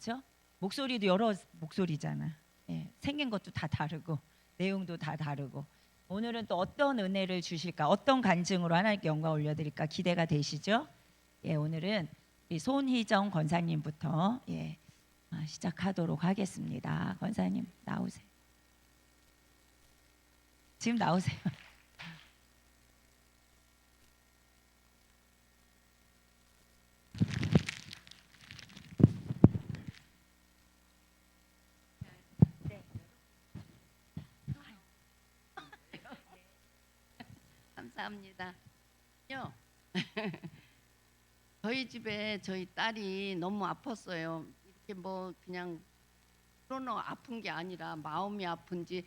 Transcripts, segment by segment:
그렇죠? 목소리도 여러 목소리잖아. 예, 생긴 것도 다 다르고 내용도 다 다르고 오늘은 또 어떤 은혜를 주실까, 어떤 간증으로 하나님께 영광 올려드릴까 기대가 되시죠? 예, 오늘은 손희정 권사님부터 예, 아, 시작하도록 하겠습니다. 권사님 나오세요. 지금 나오세요. 감사합니다. 요. 저희 집에 저희 딸이 너무 아팠어요. 이렇게 뭐 그냥 코로나 아픈 게 아니라 마음이 아픈지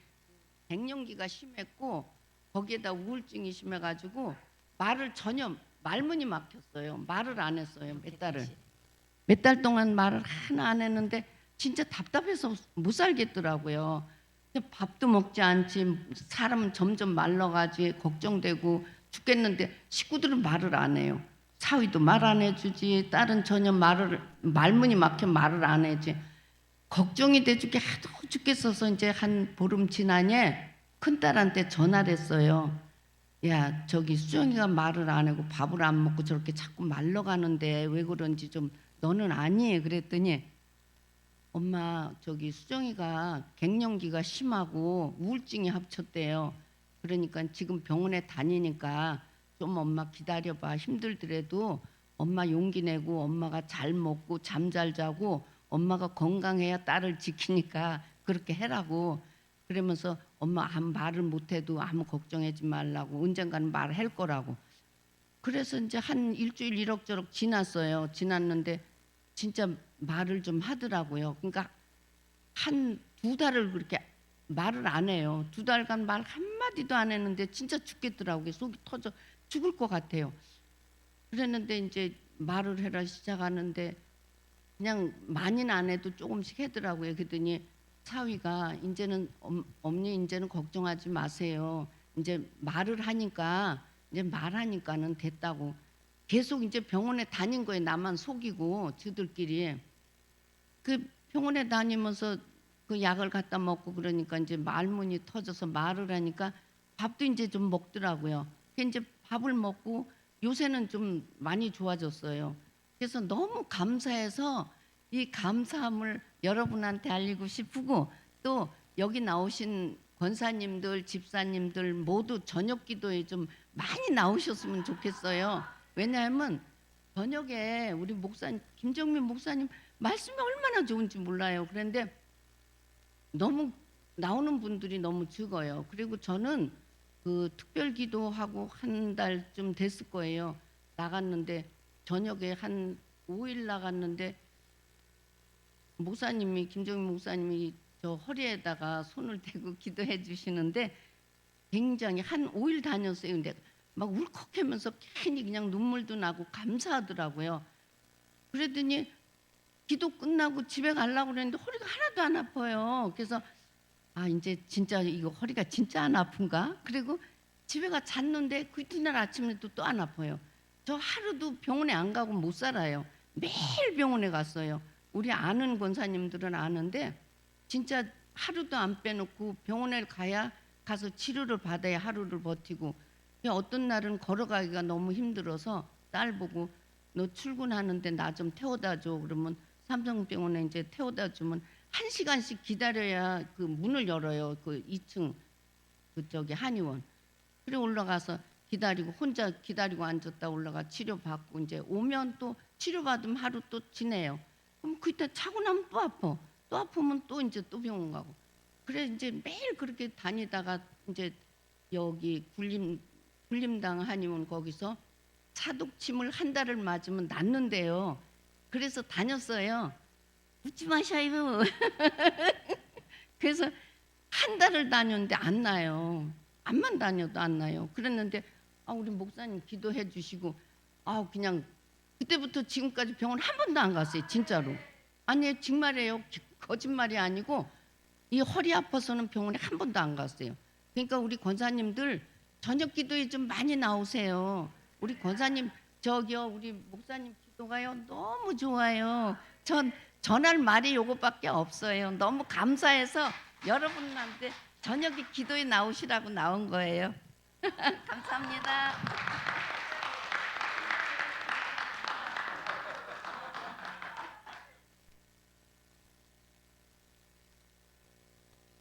갱년기가 심했고 거기에다 우울증이 심해가지고 말을 전혀 말문이 막혔어요. 말을 안 했어요. 몇 달을. 몇 달 동안 말을 하나 안 했는데 진짜 답답해서 못 살겠더라고요. 밥도 먹지 않지 사람은 점점 말라가지 걱정되고 죽겠는데 식구들은 말을 안 해요. 사위도 말 안 해주지 딸은 전혀 말을 말문이 막혀 말을 안 해지 걱정이 돼 죽게 하도 죽겠어서 이제 한 보름 지나니 큰 딸한테 전화를 했어요. 야 저기 수정이가 말을 안 하고 밥을 안 먹고 저렇게 자꾸 말러 가는데 왜 그런지 좀 너는 아니 그랬더니 엄마 저기 수정이가 갱년기가 심하고 우울증이 합쳤대요. 그러니까 지금 병원에 다니니까 좀 엄마 기다려봐. 힘들더라도 엄마 용기 내고 엄마가 잘 먹고 잠 잘 자고 엄마가 건강해야 딸을 지키니까 그렇게 해라고. 그러면서 엄마 아무 말을 못해도 아무 걱정하지 말라고 언젠가는 말할 거라고. 그래서 이제 한 일주일 이럭저럭 지났어요. 지났는데 진짜 말을 좀 하더라고요. 그러니까 한 두 달을 그렇게 말을 안 해요. 두 달간 말 한마디도 안 했는데 진짜 죽겠더라고요 속이 터져 죽을 것 같아요 그랬는데 이제 말을 해라 시작하는데 그냥 많이는 안 해도 조금씩 하더라고요. 그랬더니 사위가 이제는 엄, 언니 이제는 걱정하지 마세요. 이제 말을 하니까 이제 말하니까는 됐다고 계속 이제 병원에 다닌 거예요. 나만 속이고 저들끼리 그 병원에 다니면서 그 약을 갖다 먹고 그러니까 이제 말문이 터져서 말을 하니까 밥도 이제 좀 먹더라고요. 그 이제 밥을 먹고 요새는 좀 많이 좋아졌어요. 그래서 너무 감사해서 이 감사함을 여러분한테 알리고 싶고 또 여기 나오신 권사님들, 집사님들 모두 저녁 기도에 좀 많이 나오셨으면 좋겠어요. 왜냐하면 저녁에 우리 목사님 김정민 목사님 말씀이 얼마나 좋은지 몰라요. 그런데 너무 나오는 분들이 너무 적어요. 그리고 저는 그 특별 기도하고 한 달쯤 됐을 거예요. 나갔는데 저녁에 한 5일 나갔는데 목사님이 김정민 목사님이 저 허리에다가 손을 대고 기도해 주시는데 굉장히 한 5일 다녔어요. 근데 막 울컥하면서 괜히 그냥 눈물도 나고 감사하더라고요. 그랬더니 기도 끝나고 집에 가려고 그랬는데 허리가 하나도 안 아파요. 그래서 아 이제 진짜 이거 허리가 진짜 안 아픈가? 그리고 집에 가 잤는데 그 이튿날 아침에도 또안 아파요. 저 하루도 병원에 안 가고 못 살아요. 매일 병원에 갔어요. 우리 아는 권사님들은 아는데 진짜 하루도 안 빼놓고 병원에 가야 가서 치료를 받아야 하루를 버티고 어떤 날은 걸어가기가 너무 힘들어서 딸 보고 너 출근하는데 나 좀 태워다 줘 그러면 삼성병원에 이제 태워다 주면 한 시간씩 기다려야 그 문을 열어요 그 2층 그 저기 한의원 그래 올라가서 기다리고 혼자 기다리고 앉았다 올라가 치료 받고 이제 오면 또 치료 받으면 하루 또 지내요. 그럼 그때 차고 나면 또 아파. 또 아프면 또 이제 또 병원 가고. 그래 이제 매일 그렇게 다니다가 이제 여기 굴림 굴림당 한의원 거기서 사독침을 한 달을 맞으면 낫는데요. 그래서 다녔어요. 웃지 마셔요. 그래서 한 달을 다녔는데 안 나요. 암만 다녀도 안 나요. 그랬는데 아 우리 목사님 기도해 주시고 아 그냥 그때부터 지금까지 병원 한 번도 안 갔어요. 진짜로. 아니 정말이에요. 기- 거짓말이 아니고 이 허리 아파서는 병원에 한 번도 안 갔어요. 그러니까 우리 권사님들 저녁 기도에 좀 많이 나오세요. 우리 권사님 저기요 우리 목사님 기도가요 너무 좋아요. 전 전할 말이 요것밖에 없어요. 너무 감사해서 여러분한테 저녁에 기도에 나오시라고 나온 거예요. 감사합니다.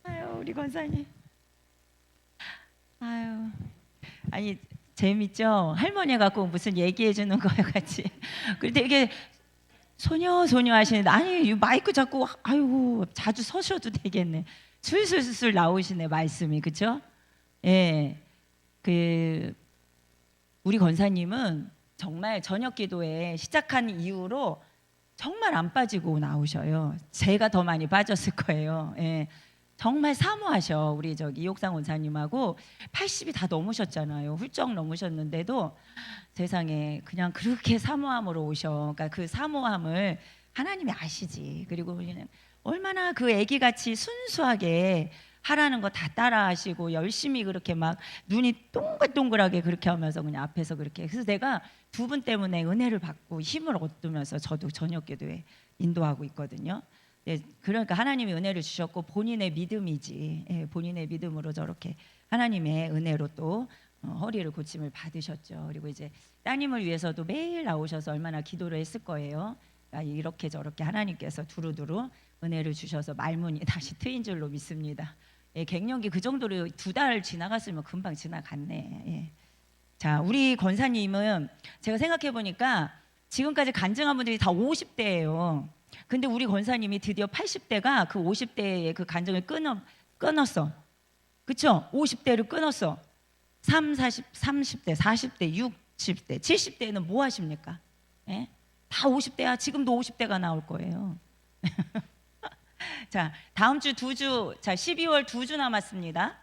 아유 우리 권사님. 아유 아니 재밌죠? 할머니 갖고 무슨 얘기해 주는 거예요 같이. 그런데 이게 소녀 소녀 하시는데 아니 이 마이크 잡고 아이고 자주 서셔도 되겠네. 술술술 나오시네 말씀이 그죠? 예. 그 우리 권사님은 정말 저녁 기도에 시작한 이후로 정말 안 빠지고 나오셔요. 제가 더 많이 빠졌을 거예요. 예. 정말 사모하셔 우리 저기 이옥상 원사님하고 80이 다 넘으셨잖아요. 훌쩍 넘으셨는데도 세상에 그냥 그렇게 사모함으로 오셔. 그러니까 그 사모함을 하나님이 아시지. 그리고 그냥 얼마나 그 아기 같이 순수하게 하라는 거 다 따라하시고 열심히 그렇게 막 눈이 동글동글하게 그렇게 하면서 그냥 앞에서 그렇게 그래서 내가 두 분 때문에 은혜를 받고 힘을 얻으면서 저도 저녁 기도에 인도하고 있거든요. 예, 그러니까 하나님이 은혜를 주셨고 본인의 믿음이지 예, 본인의 믿음으로 저렇게 하나님의 은혜로 또 어, 허리를 고침을 받으셨죠. 그리고 이제 따님을 위해서도 매일 나오셔서 얼마나 기도를 했을 거예요. 아, 이렇게 저렇게 하나님께서 두루두루 은혜를 주셔서 말문이 다시 트인 줄로 믿습니다. 예, 갱년기 그 정도로 두 달 지나갔으면 금방 지나갔네. 예. 자, 우리 권사님은 제가 생각해 보니까 지금까지 간증한 분들이 다 50대예요. 근데 우리 권사님이 드디어 80대가 그 50대의 그 간증을 끊어 끊었어. 그쵸? 50대를 끊었어. 3, 40, 30대, 40대, 60대, 70대는 뭐 하십니까? 예? 다 50대야. 지금도 50대가 나올 거예요. 자, 다음 주 두 주, 자, 12월 두 주 남았습니다.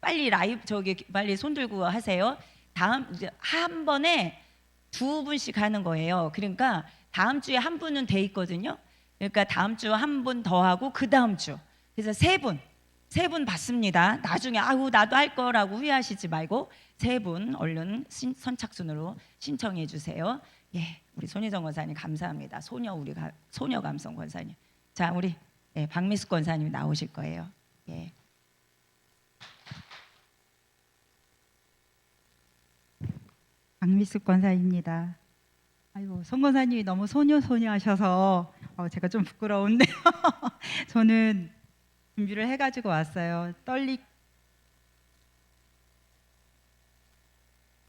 빨리 라이브 저기 빨리 손 들고 하세요. 다음 한 번에 두 분씩 하는 거예요. 그러니까 다음 주에 한 분은 돼 있거든요. 그러니까 다음 주 한 분 더 하고 그 다음 주. 그래서 세 분. 세 분 받습니다. 나중에 아우 나도 할 거라고 후회하시지 말고 세 분 얼른 신- 선착순으로 신청해 주세요. 예, 우리 손희정 권사님 감사합니다. 소녀 우리 가, 소녀 감성 권사님. 자, 우리 예, 박미숙 권사님 나오실 거예요. 예. 박미숙 권사입니다. 아이고 송 권사님이 너무 소녀 소녀 하셔서 어, 제가 좀 부끄러운데요. 저는 준비를 해가지고 왔어요. 떨리.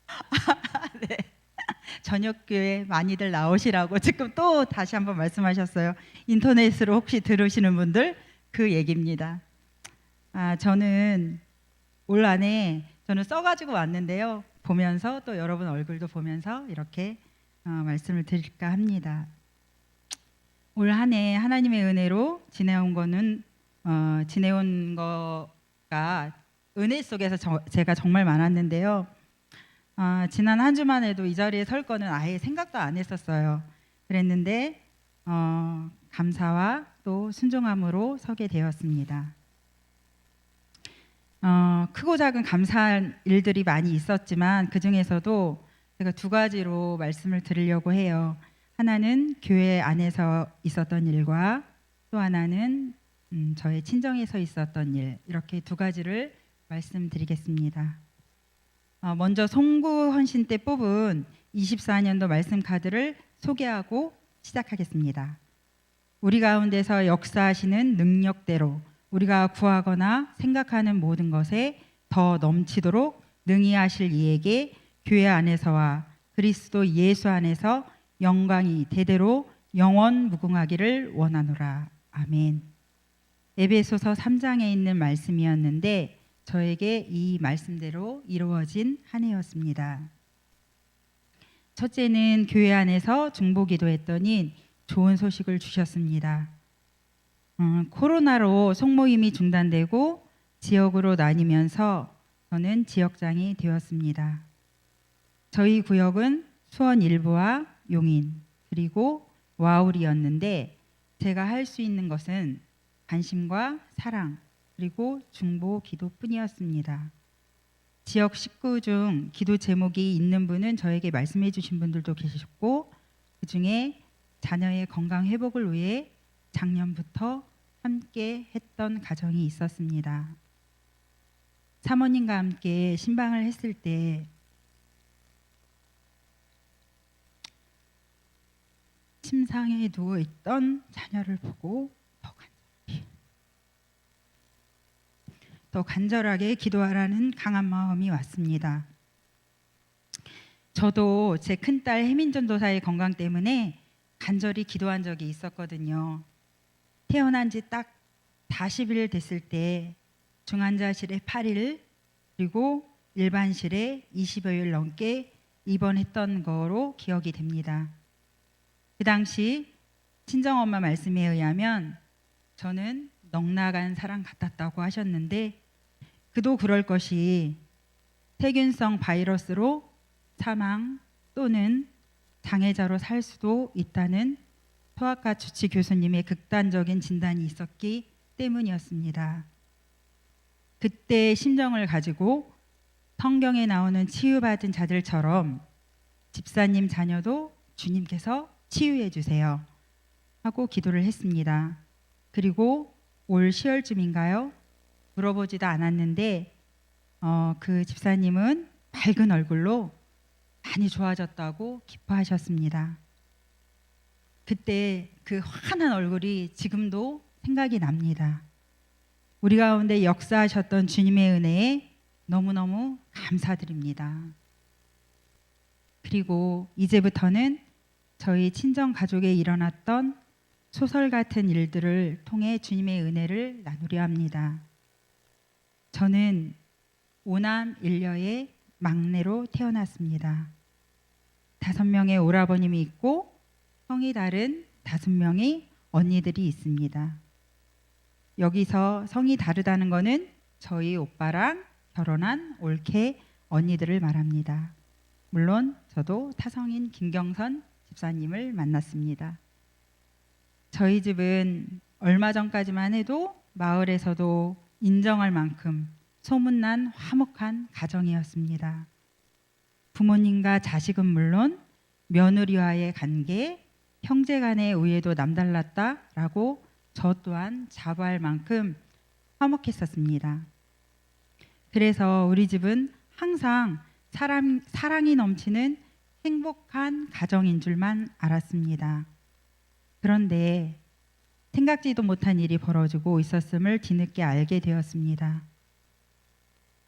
네. 저녁 교회 많이들 나오시라고 지금 또 다시 한번 말씀하셨어요. 인터넷으로 혹시 들으시는 분들 그 얘기입니다. 아 저는 올 안에 저는 써가지고 왔는데요. 보면서 또 여러분 얼굴도 보면서 이렇게 어, 말씀을 드릴까 합니다. 올 한 해 하나님의 은혜로 지내온 거는 어, 지내온 거가 은혜 속에서 저- 제가 정말 많았는데요. 아, 지난 한 주만 해도 이 자리에 설 거는 아예 생각도 안 했었어요. 그랬는데 어, 감사와 또 순종함으로 서게 되었습니다. 어, 크고 작은 감사한 일들이 많이 있었지만 그 중에서도 제가 두 가지로 말씀을 드리려고 해요. 하나는 교회 안에서 있었던 일과 또 하나는 음, 저의 친정에서 있었던 일 이렇게 두 가지를 말씀드리겠습니다. 어, 먼저 송구 헌신 때 뽑은 24년도 말씀 카드를 소개하고 시작하겠습니다. 우리 가운데서 역사하시는 능력대로 우리가 구하거나 생각하는 모든 것에 더 넘치도록 능히 하실 이에게 교회 안에서와 그리스도 예수 안에서 영광이 대대로 영원 무궁하기를 원하노라. 아멘. 에베소서 3장에 있는 말씀이었는데 저에게 이 말씀대로 이루어진 한 해였습니다. 첫째는 교회 안에서 중보 기도 했더니 좋은 소식을 주셨습니다. 음, 코로나로 속모임이 중단되고 지역으로 나뉘면서 저는 지역장이 되었습니다. 저희 구역은 수원 일부와 용인 그리고 와울이었는데 제가 할 수 있는 것은 관심과 사랑 그리고 중보 기도뿐이었습니다. 지역 식구 중 기도 제목이 있는 분은 저에게 말씀해 주신 분들도 계셨고 그 중에 자녀의 건강 회복을 위해 작년부터 함께 했던 가정이 있었습니다. 사모님과 함께 신방을 했을 때 침상에 누워 있던 자녀를 보고 더 간절히 더 간절하게 기도하라는 강한 마음이 왔습니다. 저도 제 큰딸 해민전도사의 건강 때문에 간절히 기도한 적이 있었거든요. 태어난 지 딱 40일 됐을 때 중환자실에 8일 그리고 일반실에 20여일 넘게 입원했던 거로 기억이 됩니다. 그 당시 친정엄마 말씀에 의하면 저는 넉나간 사람 같았다고 하셨는데 그도 그럴 것이 세균성 바이러스로 사망 또는 장애자로 살 수도 있다는 소아과 주치 교수님의 극단적인 진단이 있었기 때문이었습니다. 그때 심정을 가지고 성경에 나오는 치유받은 자들처럼 집사님 자녀도 주님께서 치유해 주세요 하고 기도를 했습니다. 그리고 올 10월쯤인가요? 물어보지도 않았는데 어, 그 집사님은 밝은 얼굴로 많이 좋아졌다고 기뻐하셨습니다. 그때 그 환한 얼굴이 지금도 생각이 납니다. 우리 가운데 역사하셨던 주님의 은혜에 너무너무 감사드립니다. 그리고 이제부터는 저희 친정 가족에 일어났던 소설 같은 일들을 통해 주님의 은혜를 나누려 합니다. 저는 오남 일녀의 막내로 태어났습니다. 다섯 명의 오라버님이 있고 성이 다른 다섯 명의 언니들이 있습니다. 여기서 성이 다르다는 것은 저희 오빠랑 결혼한 올케 언니들을 말합니다. 물론 저도 타성인 김경선 집사님을 만났습니다. 저희 집은 얼마 전까지만 해도 마을에서도 인정할 만큼 소문난 화목한 가정이었습니다. 부모님과 자식은 물론 며느리와의 관계, 형제 간의 우애도 남달랐다라고 저 또한 자부할 만큼 화목했었습니다. 그래서 우리 집은 항상 사람, 사랑이 넘치는 행복한 가정인 줄만 알았습니다. 그런데 생각지도 못한 일이 벌어지고 있었음을 뒤늦게 알게 되었습니다.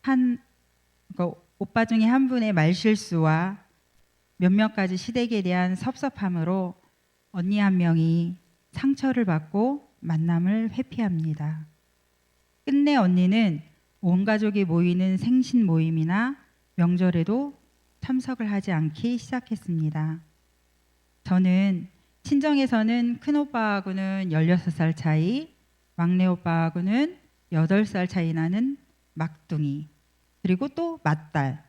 한그 오빠 중에 한 분의 말실수와 몇몇 가지 시댁에 대한 섭섭함으로 언니 한 명이 상처를 받고 만남을 회피합니다. 끝내 언니는 온 가족이 모이는 생신 모임이나 명절에도 참석을 하지 않기 시작했습니다. 저는 친정에서는 큰 오빠하고는 16살 차이, 막내 오빠하고는 8살 차이 나는 막둥이, 그리고 또 맏딸,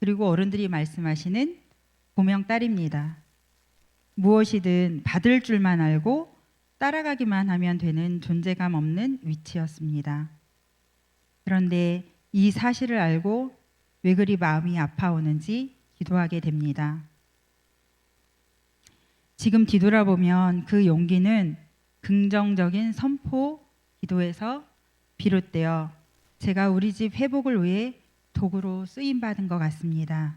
그리고 어른들이 말씀하시는 고명 딸입니다. 무엇이든 받을 줄만 알고 따라가기만 하면 되는 존재감 없는 위치였습니다. 그런데 이 사실을 알고 왜 그리 마음이 아파오는지 기도하게 됩니다. 지금 뒤돌아보면 그 용기는 긍정적인 선포 기도에서 비롯되어 제가 우리 집 회복을 위해 도구로 쓰임 받은 것 같습니다.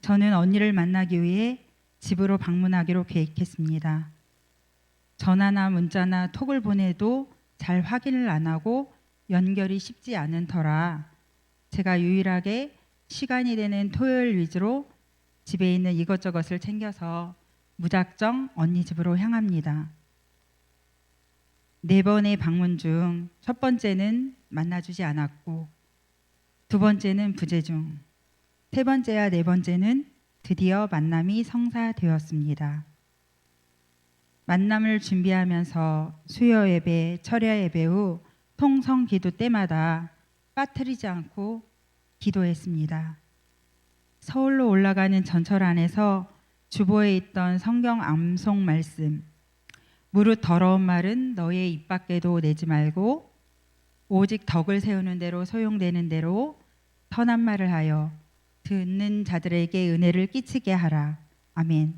저는 언니를 만나기 위해 집으로 방문하기로 계획했습니다. 전화나 문자나 톡을 보내도 잘 확인을 안 하고 연결이 쉽지 않은 터라 제가 유일하게 시간이 되는 토요일 위주로 집에 있는 이것저것을 챙겨서 무작정 언니 집으로 향합니다. 네 번의 방문 중 첫 번째는 만나주지 않았고 두 번째는 부재 중, 세 번째와 네 번째는 드디어 만남이 성사되었습니다. 만남을 준비하면서 수요 예배, 철야 예배 후 통성 기도 때마다 빠뜨리지 않고 기도했습니다. 서울로 올라가는 전철 안에서 주보에 있던 성경 암송 말씀 무릇 더러운 말은 너의 입 밖에도 내지 말고 오직 덕을 세우는 대로 소용되는 대로 선한 말을 하여 듣는 자들에게 은혜를 끼치게 하라. 아멘.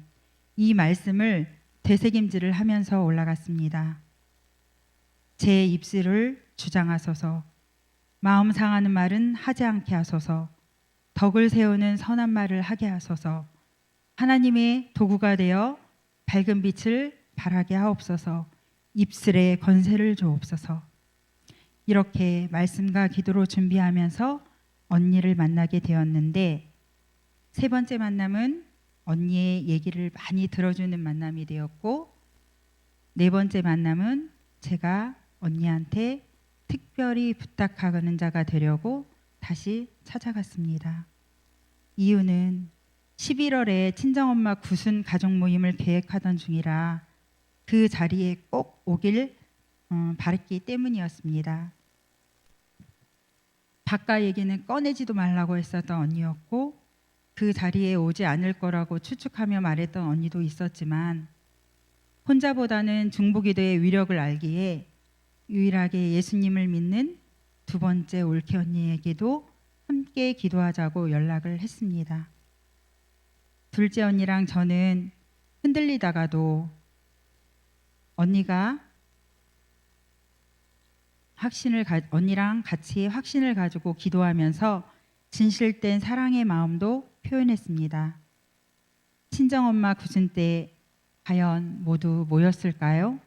이 말씀을 되새김질을 하면서 올라갔습니다. 제 입술을 주장하소서. 마음 상하는 말은 하지 않게 하소서. 덕을 세우는 선한 말을 하게 하소서. 하나님의 도구가 되어 밝은 빛을 발하게 하옵소서. 입술에 건세를 주옵소서. 이렇게 말씀과 기도로 준비하면서 언니를 만나게 되었는데 세 번째 만남은 언니의 얘기를 많이 들어주는 만남이 되었고 네 번째 만남은 제가 언니한테 특별히 부탁하는 자가 되려고 다시 찾아갔습니다. 이유는 11월에 친정엄마 구순 가족 모임을 계획하던 중이라 그 자리에 꼭 오길 어, 바랬기 때문이었습니다. 바깥 얘기는 꺼내지도 말라고 했었던 언니였고 그 자리에 오지 않을 거라고 추측하며 말했던 언니도 있었지만 혼자보다는 중보기도의 위력을 알기에 유일하게 예수님을 믿는 두 번째 올케 언니에게도 함께 기도하자고 연락을 했습니다. 둘째 언니랑 저는 흔들리다가도 언니가 확신을 가, 언니랑 같이 확신을 가지고 기도하면서 진실된 사랑의 마음도 표현했습니다. 친정 엄마 구순 때 과연 모두 모였을까요?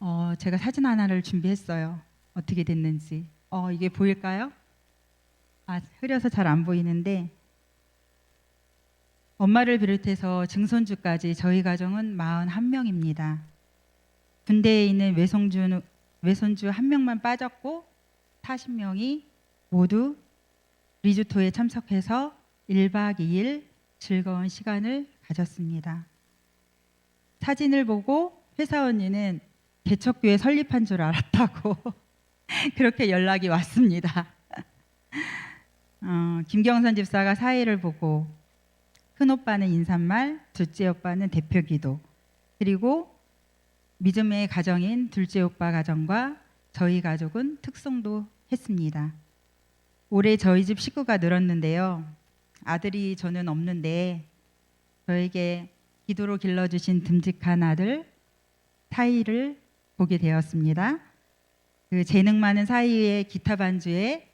어, 제가 사진 하나를 준비했어요. 어떻게 됐는지. 어, 이게 보일까요? 아, 흐려서 잘 안 보이는데 엄마를 비롯해서 증손주까지 저희 가정은 41명입니다. 군대에 있는 외손주, 외손주 한 명만 빠졌고 40명이 모두 리조토에 참석해서 1박 2일 즐거운 시간을 가졌습니다. 사진을 보고 회사 언니는 개척교회 설립한 줄 알았다고 그렇게 연락이 왔습니다. 어, 김경선 집사가 사회를 보고 큰 오빠는 인사말, 둘째 오빠는 대표 기도, 그리고 믿음의 가정인 둘째 오빠 가정과 저희 가족은 특송도 했습니다. 올해 저희 집 식구가 늘었는데요. 아들이 저는 없는데 저에게 기도로 길러주신 듬직한 아들 사이를 보게 되었습니다. 그 재능 많은 사이의 기타 반주에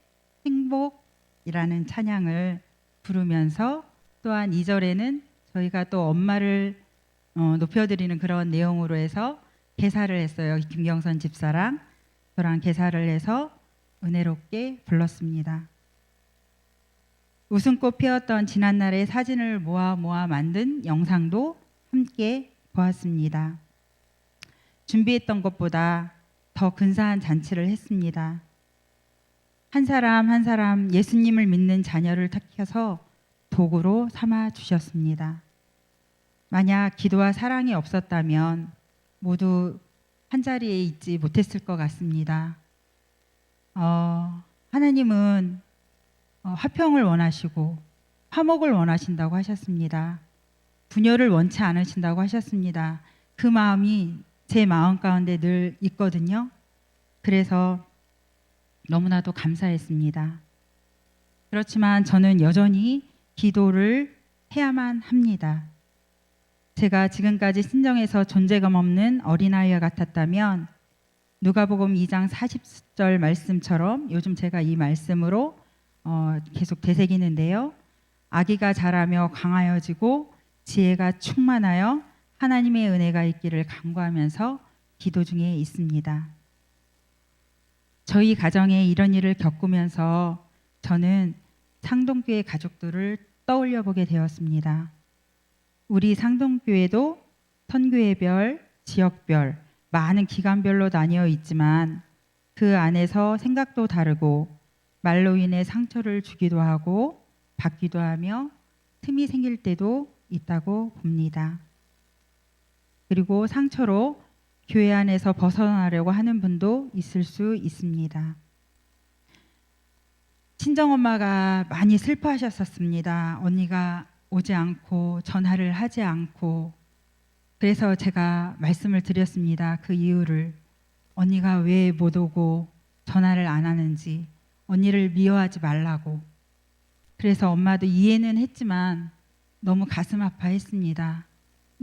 행복이라는 찬양을 부르면서 또한 2절에는 저희가 또 엄마를 어, 높여드리는 그런 내용으로 해서 개사를 했어요. 김경선 집사랑 저랑 개사를 해서 은혜롭게 불렀습니다. 웃음꽃 피었던 지난날의 사진을 모아 모아 만든 영상도 함께 보았습니다. 준비했던 것보다 더 근사한 잔치를 했습니다. 한 사람 한 사람 예수님을 믿는 자녀를 택해서 도구로 삼아 주셨습니다. 만약 기도와 사랑이 없었다면 모두 한 자리에 있지 못했을 것 같습니다. 어, 하나님은 어, 화평을 원하시고 화목을 원하신다고 하셨습니다. 분열을 원치 않으신다고 하셨습니다. 그 마음이 제 마음 가운데 늘 있거든요. 그래서 너무나도 감사했습니다. 그렇지만 저는 여전히 기도를 해야만 합니다. 제가 지금까지 신정에서 존재감 없는 어린아이와 같았다면 누가복음 2장 40절 말씀처럼 요즘 제가 이 말씀으로 어, 계속 되새기는데요. 아기가 자라며 강하여지고 지혜가 충만하여 하나님의 은혜가 있기를 간구하면서 기도 중에 있습니다. 저희 가정에 이런 일을 겪으면서 저는 상동교회 가족들을 떠올려 보게 되었습니다. 우리 상동교회도 선교회별, 지역별, 많은 기간별로 나뉘어 있지만 그 안에서 생각도 다르고 말로 인해 상처를 주기도 하고 받기도 하며 틈이 생길 때도 있다고 봅니다. 그리고 상처로 교회 안에서 벗어나려고 하는 분도 있을 수 있습니다. 친정엄마가 많이 슬퍼하셨었습니다. 언니가 오지 않고 전화를 하지 않고 그래서 제가 말씀을 드렸습니다. 그 이유를 언니가 왜 못 오고 전화를 안 하는지 언니를 미워하지 말라고 그래서 엄마도 이해는 했지만 너무 가슴 아파했습니다.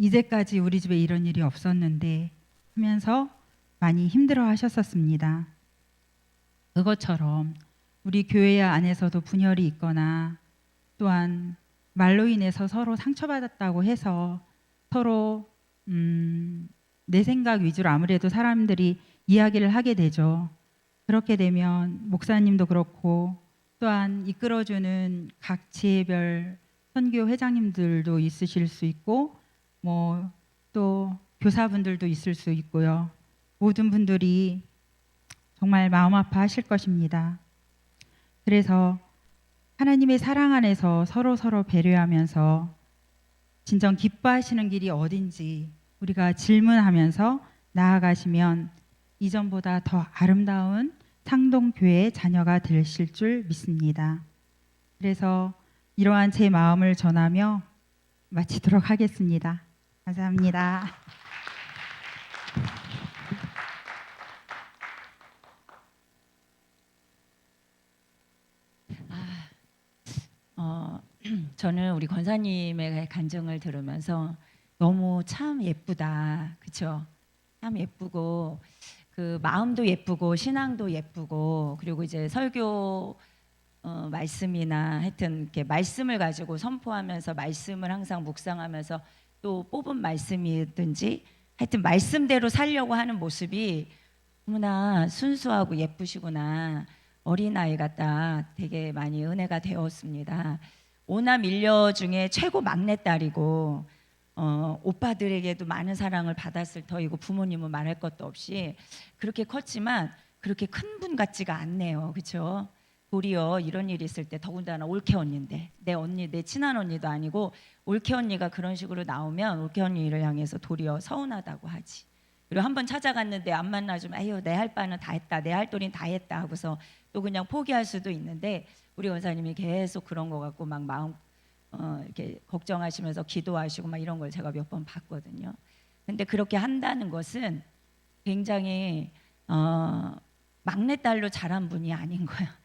이제까지 우리 집에 이런 일이 없었는데 하면서 많이 힘들어 하셨었습니다. 그것처럼 우리 교회 안에서도 분열이 있거나 또한 말로 인해서 서로 상처받았다고 해서 서로 음, 내 생각 위주로 아무래도 사람들이 이야기를 하게 되죠. 그렇게 되면 목사님도 그렇고 또한 이끌어주는 각 지혜별 선교 회장님들도 있으실 수 있고 뭐 또 교사분들도 있을 수 있고요. 모든 분들이 정말 마음 아파하실 것입니다. 그래서 하나님의 사랑 안에서 서로 서로 배려하면서 진정 기뻐하시는 길이 어딘지 우리가 질문하면서 나아가시면 이전보다 더 아름다운 상동교회 자녀가 되실 줄 믿습니다. 그래서 이러한 제 마음을 전하며 마치도록 하겠습니다. 감사합니다. 어, 저는 우리 권사님의 간증을 들으면서 너무 참 예쁘다, 그렇죠? 참 예쁘고 그 마음도 예쁘고 신앙도 예쁘고 그리고 이제 설교 어, 말씀이나 하여튼 이렇게 말씀을 가지고 선포하면서 말씀을 항상 묵상하면서 또 뽑은 말씀이든지 하여튼 말씀대로 살려고 하는 모습이 너무나 순수하고 예쁘시구나 어린아이 같다 되게 많이 은혜가 되었습니다. 오남 일녀 중에 최고 막내딸이고 어, 오빠들에게도 많은 사랑을 받았을 터이고 부모님은 말할 것도 없이 그렇게 컸지만 그렇게 큰 분 같지가 않네요. 그렇죠? 도리어 이런 일이 있을 때 더군다나 올케 언니인데 내 언니 내 친한 언니도 아니고 올케 언니가 그런 식으로 나오면 올케 언니를 향해서 도리어 서운하다고 하지. 그리고 한 번 찾아갔는데 안 만나주면 아유 내 할 바는 다 했다 내 할 도리는 다 했다 하고서 또 그냥 포기할 수도 있는데 우리 원사님이 계속 그런 거 갖고 막 마음 어, 이렇게 걱정하시면서 기도하시고 막 이런 걸 제가 몇 번 봤거든요. 근데 그렇게 한다는 것은 굉장히 어, 막내딸로 자란 분이 아닌 거야.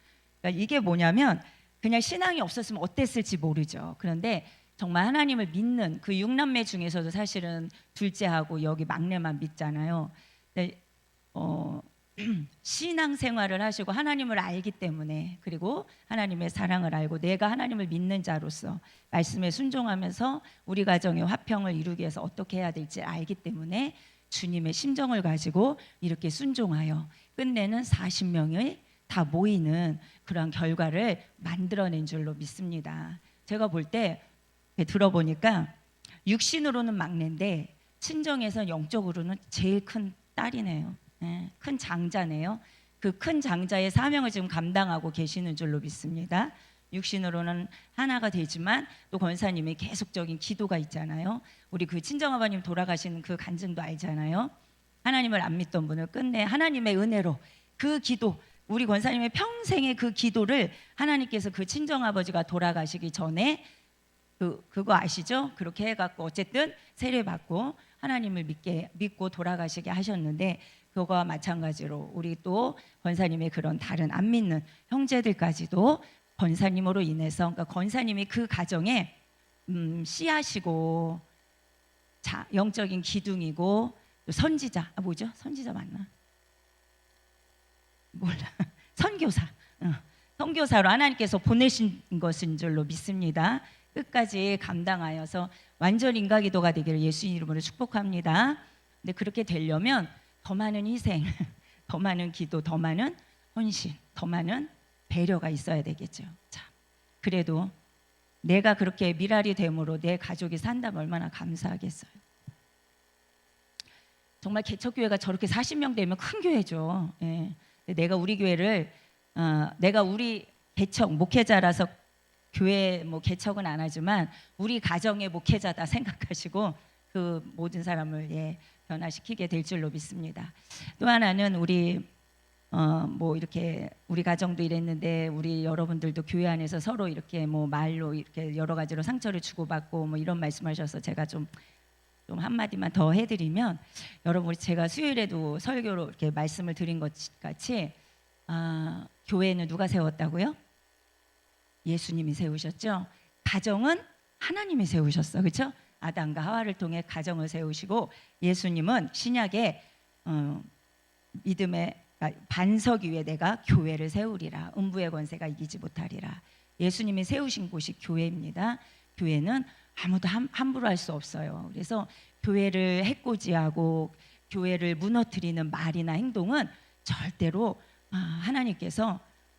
그러니까 이게 뭐냐면 그냥 신앙이 없었으면 어땠을지 모르죠. 그런데 정말 하나님을 믿는 그 육남매 중에서도 사실은 둘째하고 여기 막내만 믿잖아요. 어, 신앙 생활을 하시고 하나님을 알기 때문에 그리고 하나님의 사랑을 알고 내가 하나님을 믿는 자로서 말씀에 순종하면서 우리 가정의 화평을 이루기 위해서 어떻게 해야 될지 알기 때문에 주님의 심정을 가지고 이렇게 순종하여 끝내는 40명의 다 모이는 그런 결과를 만들어낸 줄로 믿습니다. 제가 볼 때 들어보니까 육신으로는 막내인데 친정에서 영적으로는 제일 큰 딸이네요. 네, 큰 장자네요. 그 큰 장자의 사명을 지금 감당하고 계시는 줄로 믿습니다. 육신으로는 하나가 되지만 또 권사님의 계속적인 기도가 있잖아요. 우리 그 친정아버님 돌아가시는 그 간증도 알잖아요. 하나님을 안 믿던 분을 끝내 하나님의 은혜로 그 기도 우리 권사님의 평생의 그 기도를 하나님께서 그 친정아버지가 돌아가시기 전에 그 그거 아시죠? 그렇게 해갖고 어쨌든 세례 받고 하나님을 믿게 믿고 돌아가시게 하셨는데 그거와 마찬가지로 우리 또 권사님의 그런 다른 안 믿는 형제들까지도 권사님으로 인해서 그러니까 권사님이 그 가정에 음, 씨앗이고 자, 영적인 기둥이고 또 선지자 아, 뭐죠? 선지자 맞나? 몰라 선교사 어, 선교사로 하나님께서 보내신 것인 줄로 믿습니다. 끝까지 감당하여서 완전 인가기도가 되기를 예수 이름으로 축복합니다. 근데 그렇게 되려면 더 많은 희생, 더 많은 기도, 더 많은 헌신, 더 많은 배려가 있어야 되겠죠. 자, 그래도 내가 그렇게 미랄이 됨으로 내 가족이 산다면 얼마나 감사하겠어요. 정말 개척교회가 저렇게 40명 되면 큰 교회죠. 예. 근데 내가 우리 교회를 어, 내가 우리 개척 목회자라서 교회 뭐 개척은 안 하지만 우리 가정의 목회자다 생각하시고 그 모든 사람을 예, 변화시키게 될 줄로 믿습니다. 또 하나는 우리 어 뭐 이렇게 우리 가정도 이랬는데 우리 여러분들도 교회 안에서 서로 이렇게 뭐 말로 이렇게 여러 가지로 상처를 주고받고 뭐 이런 말씀하셔서 제가 좀 좀 한마디만 더 해드리면 여러분 제가 수요일에도 설교로 이렇게 말씀을 드린 것 같이 아, 교회는 누가 세웠다고요? 예수님이 세우셨죠. 가정은 하나님이 세우셨어, 그렇죠? 아담과 하와를 통해 가정을 세우시고 예수님은 신약에 어, 믿음의 그러니까 반석 위에 내가 교회를 세우리라 음부의 권세가 이기지 못하리라 예수님이 세우신 곳이 교회입니다. 교회는 아무도 함, 함부로 할 수 없어요. 그래서 교회를 해코지하고 교회를 무너뜨리는 말이나 행동은 절대로 아, 하나님께서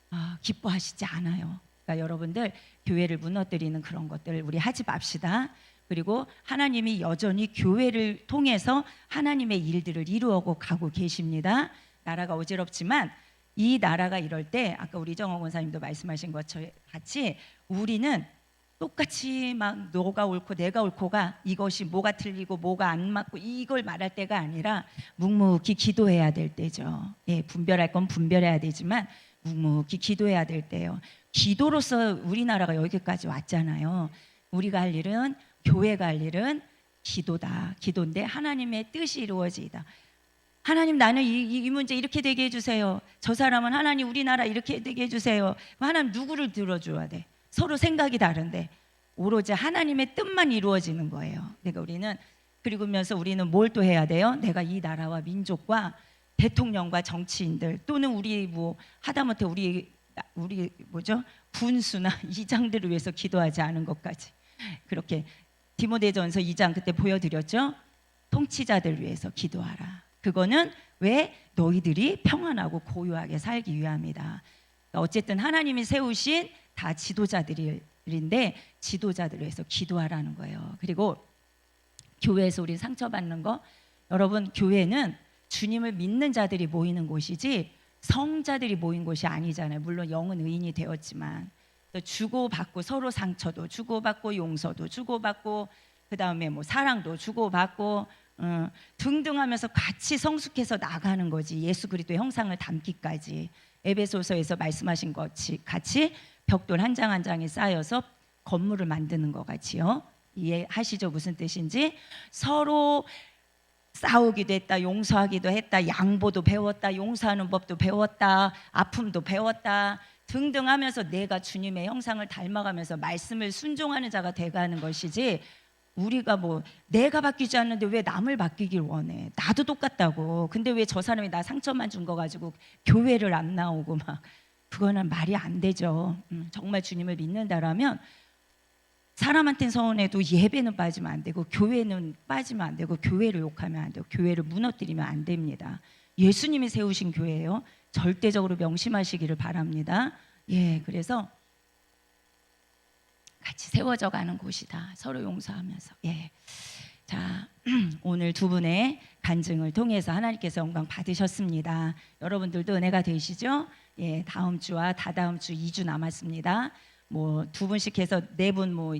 아, 기뻐하시지 않아요. 그러니까 여러분들 교회를 무너뜨리는 그런 것들 우리 하지 맙시다. 그리고 하나님이 여전히 교회를 통해서 하나님의 일들을 이루어고 가고 계십니다. 나라가 어지럽지만 이 나라가 이럴 때 아까 우리 정호 권사님도 말씀하신 것처럼 같이 우리는 똑같이 막 너가 옳고 내가 옳고가 이것이 뭐가 틀리고 뭐가 안 맞고 이걸 말할 때가 아니라 묵묵히 기도해야 될 때죠. 예, 분별할 건 분별해야 되지만 묵묵히 기도해야 될 때요. 기도로서 우리나라가 여기까지 왔잖아요. 우리가 할 일은 교회가 할 일은 기도다. 기도인데 하나님의 뜻이 이루어지다. 하나님 나는 이, 이, 이 문제 이렇게 되게 해주세요. 저 사람은 하나님 우리나라 이렇게 되게 해주세요. 하나님 누구를 들어줘야 돼? 서로 생각이 다른데 오로지 하나님의 뜻만 이루어지는 거예요. 그러니까 우리는 그리고면서 우리는 뭘 또 해야 돼요? 내가 이 나라와 민족과 대통령과 정치인들 또는 우리 뭐 하다못해 우리 우리 뭐죠 군수나 이장들을 위해서 기도하지 않은 것까지 그렇게 디모데전서 2장 그때 보여드렸죠. 통치자들 위해서 기도하라. 그거는 왜 너희들이 평안하고 고요하게 살기 위함이다. 그러니까 어쨌든 하나님이 세우신 다 지도자들인데 지도자들 위해서 기도하라는 거예요. 그리고 교회에서 우리 상처받는 거 여러분 교회는 주님을 믿는 자들이 모이는 곳이지 성자들이 모인 곳이 아니잖아요. 물론 영은 의인이 되었지만 주고받고 서로 상처도 주고받고 용서도 주고받고 그 다음에 뭐 사랑도 주고받고 어, 등등하면서 같이 성숙해서 나가는 거지 예수 그리스도의 형상을 담기까지 에베소서에서 말씀하신 것 같이 벽돌 한 장 한 장이 쌓여서 건물을 만드는 것 같이요. 이해하시죠? 무슨 뜻인지? 서로 싸우기도 했다 용서하기도 했다 양보도 배웠다 용서하는 법도 배웠다 아픔도 배웠다 등등 하면서 내가 주님의 형상을 닮아가면서 말씀을 순종하는 자가 돼가는 것이지 우리가 뭐 내가 바뀌지 않는데 왜 남을 바뀌길 원해 나도 똑같다고 근데 왜 저 사람이 나 상처만 준 거 가지고 교회를 안 나오고 막 그거는 말이 안 되죠 음, 정말 주님을 믿는다라면 사람한테는 서운해도 예배는 빠지면 안 되고 교회는 빠지면 안 되고 교회를 욕하면 안 되고 교회를 무너뜨리면 안 됩니다. 예수님이 세우신 교회예요. 절대적으로 명심하시기를 바랍니다. 예, 그래서 같이 세워져 가는 곳이다. 서로 용서하면서. 예. 자, 오늘 두 분의 간증을 통해서 하나님께서 영광 받으셨습니다. 여러분들도 은혜가 되시죠? 예, 다음 주와 다다음 주 2주 남았습니다. 뭐 두 분씩 해서 네 분 뭐